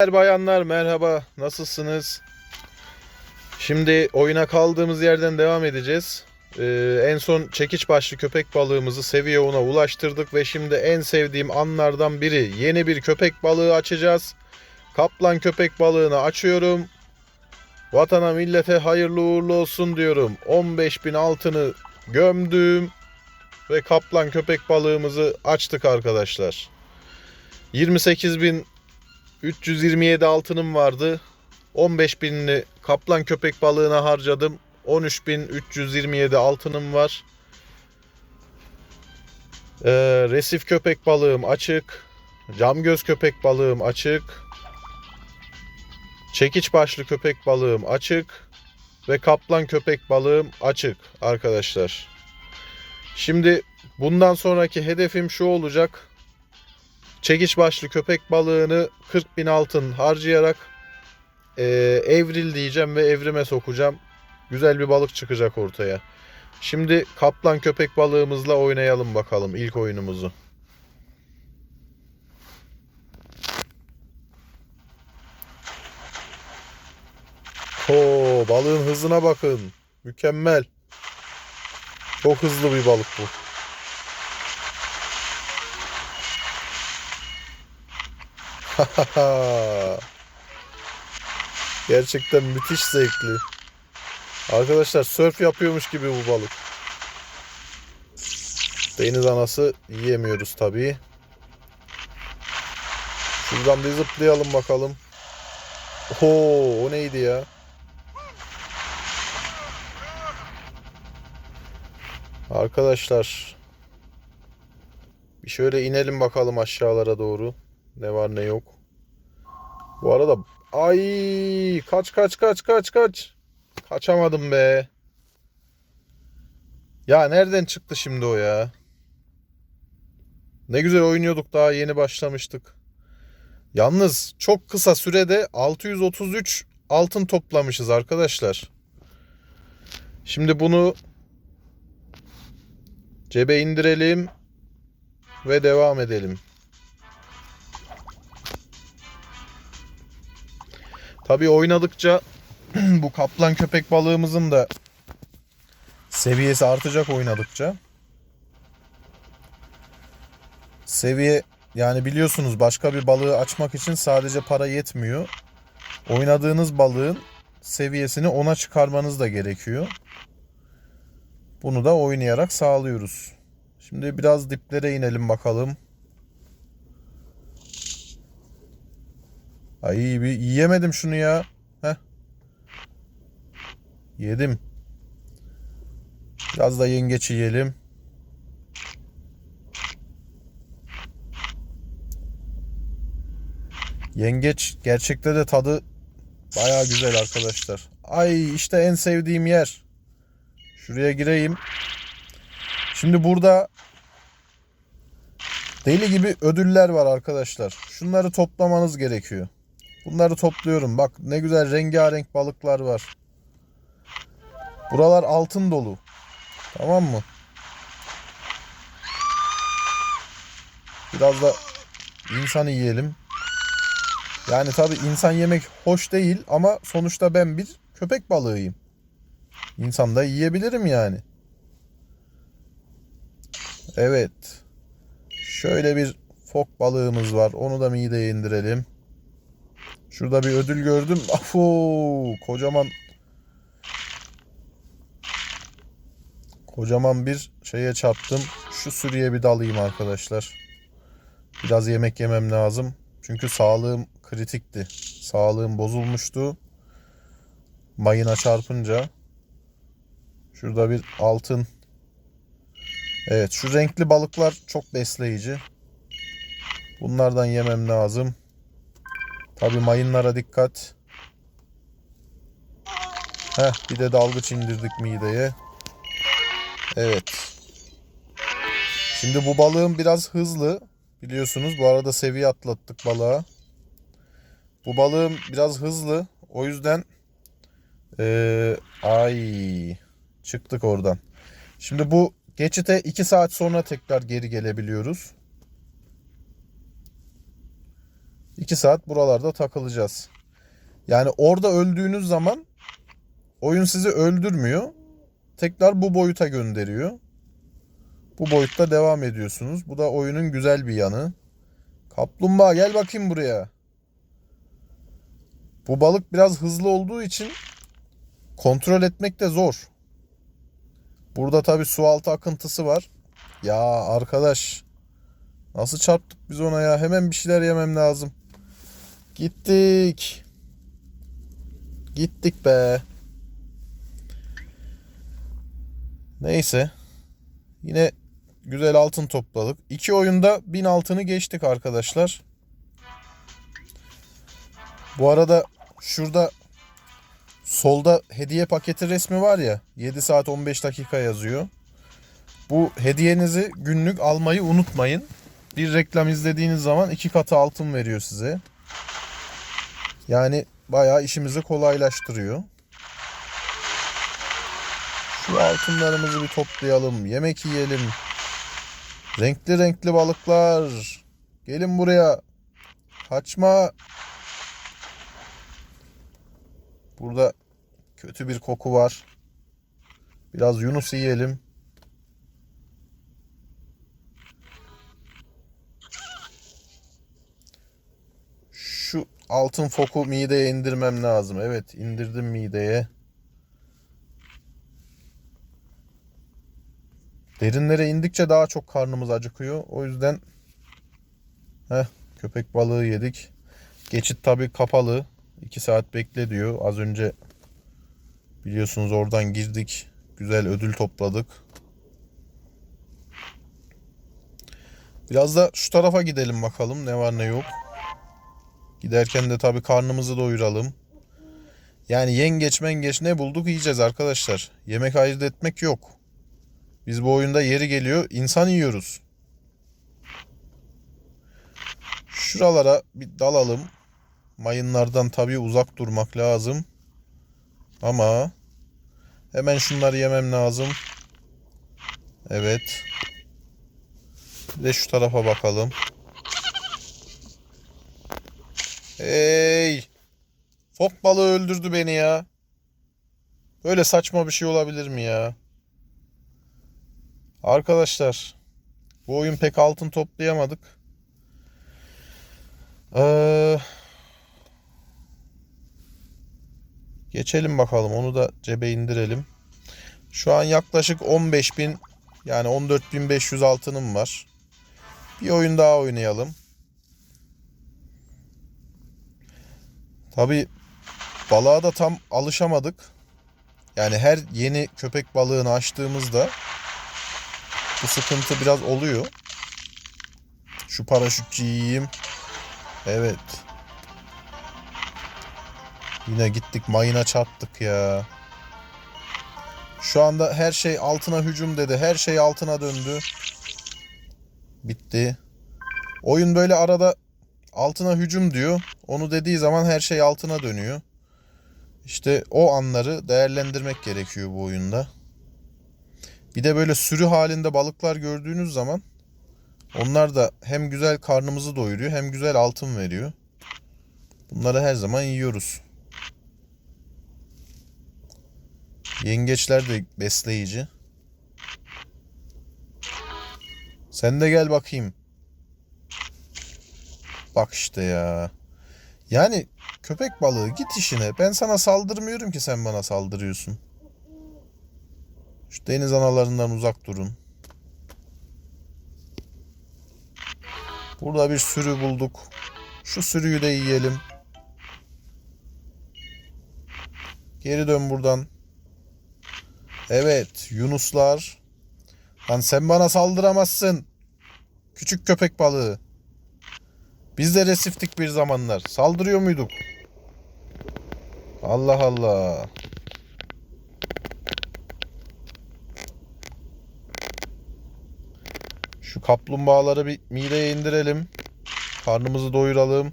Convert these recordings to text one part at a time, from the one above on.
Bayanlar merhaba nasılsınız? Şimdi oyuna kaldığımız yerden devam edeceğiz. Ee, en son çekiç başlı köpek balığımızı seviye 10'a ulaştırdık ve şimdi en sevdiğim anlardan biri yeni bir köpek balığı açacağız. Kaplan köpek balığını açıyorum. Vatana millete hayırlı uğurlu olsun diyorum. 15.000 altını gömdüm ve kaplan köpek balığımızı açtık arkadaşlar. 28.000 327 altınım vardı. 15 binini kaplan köpek balığına harcadım. 13.327 altınım var. Ee, resif köpek balığım açık. Cam göz köpek balığım açık. Çekiç başlı köpek balığım açık. Ve kaplan köpek balığım açık arkadaşlar. Şimdi bundan sonraki hedefim şu olacak çekiç başlı köpek balığını 40 bin altın harcayarak e, evril diyeceğim ve evrime sokacağım. Güzel bir balık çıkacak ortaya. Şimdi kaplan köpek balığımızla oynayalım bakalım ilk oyunumuzu. Oo, balığın hızına bakın. Mükemmel. Çok hızlı bir balık bu. Gerçekten müthiş zevkli. Arkadaşlar sörf yapıyormuş gibi bu balık. Deniz anası yiyemiyoruz tabii. Şuradan bir zıplayalım bakalım. Oo, o neydi ya? Arkadaşlar bir şöyle inelim bakalım aşağılara doğru. Ne var ne yok. Bu arada ay kaç kaç kaç kaç kaç. Kaçamadım be. Ya nereden çıktı şimdi o ya? Ne güzel oynuyorduk daha yeni başlamıştık. Yalnız çok kısa sürede 633 altın toplamışız arkadaşlar. Şimdi bunu cebe indirelim ve devam edelim. Tabii oynadıkça bu kaplan köpek balığımızın da seviyesi artacak oynadıkça. Seviye yani biliyorsunuz başka bir balığı açmak için sadece para yetmiyor. Oynadığınız balığın seviyesini ona çıkarmanız da gerekiyor. Bunu da oynayarak sağlıyoruz. Şimdi biraz diplere inelim bakalım. Ay bir yiyemedim şunu ya. Heh. Yedim. Biraz da yengeç yiyelim. Yengeç gerçekte de tadı baya güzel arkadaşlar. Ay işte en sevdiğim yer. Şuraya gireyim. Şimdi burada deli gibi ödüller var arkadaşlar. Şunları toplamanız gerekiyor. Bunları topluyorum. Bak ne güzel rengarenk balıklar var. Buralar altın dolu. Tamam mı? Biraz da insan yiyelim. Yani tabi insan yemek hoş değil ama sonuçta ben bir köpek balığıyım. İnsan da yiyebilirim yani. Evet. Şöyle bir fok balığımız var. Onu da mideye indirelim. Şurada bir ödül gördüm. Afu, kocaman kocaman bir şeye çarptım. Şu sürüye bir dalayım arkadaşlar. Biraz yemek yemem lazım. Çünkü sağlığım kritikti. Sağlığım bozulmuştu. Mayına çarpınca. Şurada bir altın. Evet şu renkli balıklar çok besleyici. Bunlardan yemem lazım. Tabi mayınlara dikkat. Heh bir de dalgıç indirdik mideye. Evet. Şimdi bu balığım biraz hızlı. Biliyorsunuz bu arada seviye atlattık balığa. Bu balığım biraz hızlı. O yüzden ee, ay çıktık oradan. Şimdi bu geçite 2 saat sonra tekrar geri gelebiliyoruz. 2 saat buralarda takılacağız. Yani orada öldüğünüz zaman oyun sizi öldürmüyor. Tekrar bu boyuta gönderiyor. Bu boyutta devam ediyorsunuz. Bu da oyunun güzel bir yanı. Kaplumbağa gel bakayım buraya. Bu balık biraz hızlı olduğu için kontrol etmek de zor. Burada tabi su altı akıntısı var. Ya arkadaş nasıl çarptık biz ona ya? Hemen bir şeyler yemem lazım. Gittik. Gittik be. Neyse. Yine güzel altın topladık. İki oyunda 1000 altını geçtik arkadaşlar. Bu arada şurada solda hediye paketi resmi var ya 7 saat 15 dakika yazıyor. Bu hediyenizi günlük almayı unutmayın. Bir reklam izlediğiniz zaman iki katı altın veriyor size. Yani bayağı işimizi kolaylaştırıyor. Şu altınlarımızı bir toplayalım. Yemek yiyelim. Renkli renkli balıklar. Gelin buraya. Kaçma. Burada kötü bir koku var. Biraz Yunus yiyelim. Altın foku mideye indirmem lazım. Evet indirdim mideye. Derinlere indikçe daha çok karnımız acıkıyor. O yüzden heh, köpek balığı yedik. Geçit tabi kapalı. 2 saat bekle diyor. Az önce biliyorsunuz oradan girdik. Güzel ödül topladık. Biraz da şu tarafa gidelim bakalım ne var ne yok. Giderken de tabi karnımızı doyuralım. Yani yengeç mengeç ne bulduk yiyeceğiz arkadaşlar. Yemek ayırt etmek yok. Biz bu oyunda yeri geliyor insan yiyoruz. Şuralara bir dalalım. Mayınlardan tabii uzak durmak lazım. Ama hemen şunları yemem lazım. Evet. Bir de şu tarafa bakalım. Hey! Fok balığı öldürdü beni ya. Böyle saçma bir şey olabilir mi ya? Arkadaşlar bu oyun pek altın toplayamadık. Ee, geçelim bakalım onu da cebe indirelim. Şu an yaklaşık 15.000 yani 14.500 altınım var. Bir oyun daha oynayalım. Tabi balığa da tam alışamadık. Yani her yeni köpek balığını açtığımızda bu sıkıntı biraz oluyor. Şu paraşütçü yiyeyim. Evet. Yine gittik mayına çarptık ya. Şu anda her şey altına hücum dedi. Her şey altına döndü. Bitti. Oyun böyle arada altına hücum diyor. Onu dediği zaman her şey altına dönüyor. İşte o anları değerlendirmek gerekiyor bu oyunda. Bir de böyle sürü halinde balıklar gördüğünüz zaman onlar da hem güzel karnımızı doyuruyor hem güzel altın veriyor. Bunları her zaman yiyoruz. Yengeçler de besleyici. Sen de gel bakayım. Bak işte ya. Yani köpek balığı git işine. Ben sana saldırmıyorum ki sen bana saldırıyorsun. Şu deniz analarından uzak durun. Burada bir sürü bulduk. Şu sürüyü de yiyelim. Geri dön buradan. Evet, Yunuslar. Lan sen bana saldıramazsın. Küçük köpek balığı. Biz de resiftik bir zamanlar. Saldırıyor muyduk? Allah Allah. Şu kaplumbağaları bir mideye indirelim. Karnımızı doyuralım.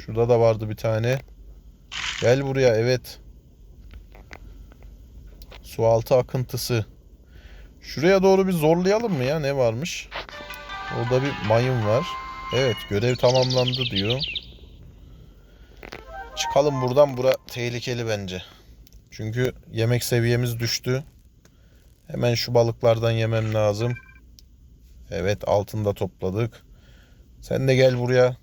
Şurada da vardı bir tane. Gel buraya evet. Su altı akıntısı. Şuraya doğru bir zorlayalım mı ya ne varmış? Orada bir mayın var. Evet görev tamamlandı diyor. Çıkalım buradan bura tehlikeli bence. Çünkü yemek seviyemiz düştü. Hemen şu balıklardan yemem lazım. Evet altında topladık. Sen de gel buraya.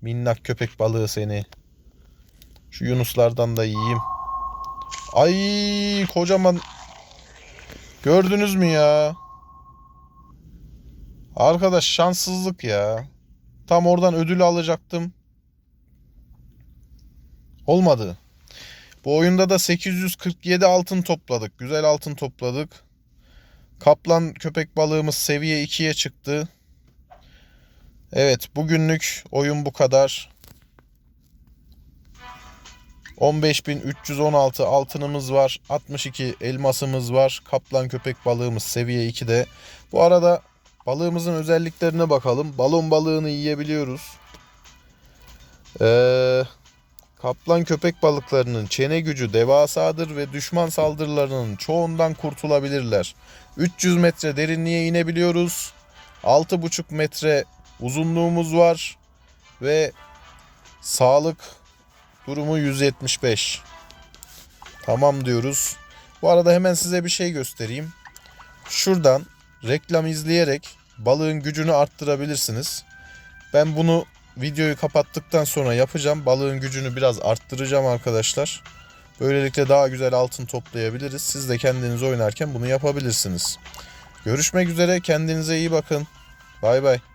Minnak köpek balığı seni. Şu yunuslardan da yiyeyim. Ay kocaman. Gördünüz mü ya? Arkadaş şanssızlık ya. Tam oradan ödülü alacaktım. Olmadı. Bu oyunda da 847 altın topladık. Güzel altın topladık. Kaplan köpek balığımız seviye 2'ye çıktı. Evet bugünlük oyun bu kadar. 15.316 altınımız var. 62 elmasımız var. Kaplan köpek balığımız seviye 2'de. Bu arada balığımızın özelliklerine bakalım. Balon balığını yiyebiliyoruz. Ee, kaplan köpek balıklarının çene gücü devasadır ve düşman saldırılarının çoğundan kurtulabilirler. 300 metre derinliğe inebiliyoruz. 6,5 metre uzunluğumuz var ve sağlık durumu 175. Tamam diyoruz. Bu arada hemen size bir şey göstereyim. Şuradan reklam izleyerek balığın gücünü arttırabilirsiniz. Ben bunu videoyu kapattıktan sonra yapacağım. Balığın gücünü biraz arttıracağım arkadaşlar. Böylelikle daha güzel altın toplayabiliriz. Siz de kendiniz oynarken bunu yapabilirsiniz. Görüşmek üzere. Kendinize iyi bakın. Bay bay.